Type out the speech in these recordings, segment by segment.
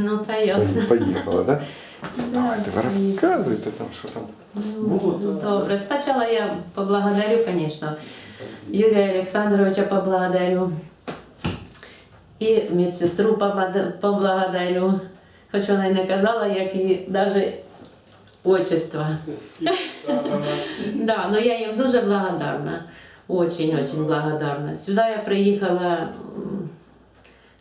Ну, та ясно. Поїхала, так? Давайте, ви розказуйте там, що там. Ну, добре. Сначала я поблагодарю, конечно, Юрия Александровича поблагодарю. І медсестру поблагодарю. Хоч вона й не казала, як і навіть отчество. Да, но я їм дуже благодарна. Очень-очень благодарна. Сюди я приїхала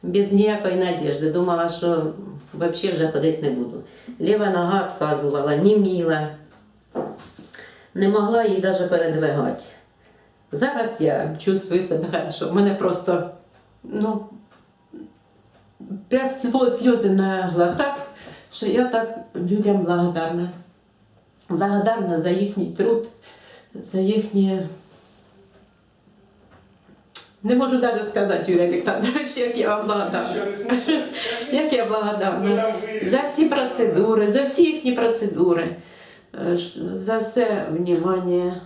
без ніякої надежди. Думала, що взагалі вже ходити не буду. Ліва нога відказувала, німіла. Не могла її навіть передвигати. Зараз я чувствую себе хорошо. У мене просто ну, прям сльози на глазах, що я так людям благодарна. Благодарна за їхній труд, за їхнє. Не можу навіть сказати, Юрій Олександрович, як я вам благодарна. Як я благодарна за всі процедури, за всі їхні процедури, е, за все внимання.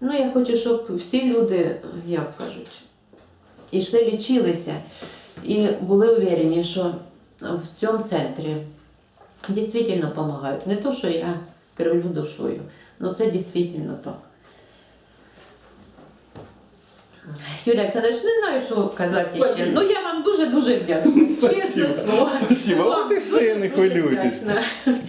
Ну, я хочу, щоб всі люди, як кажуть, йшли лічилися і були уверені, що в цьому центрі дійсно допомагають. Не то, що я кривлю душою, але це дійсно так. Юрій Олександрович, не знаю, що казати ще. Спасибо. Ну я вам дуже-дуже вдячна. Чесне слово. Спасибо. Вам От і все, не дуже-дуже хвилюйтесь. вдячна.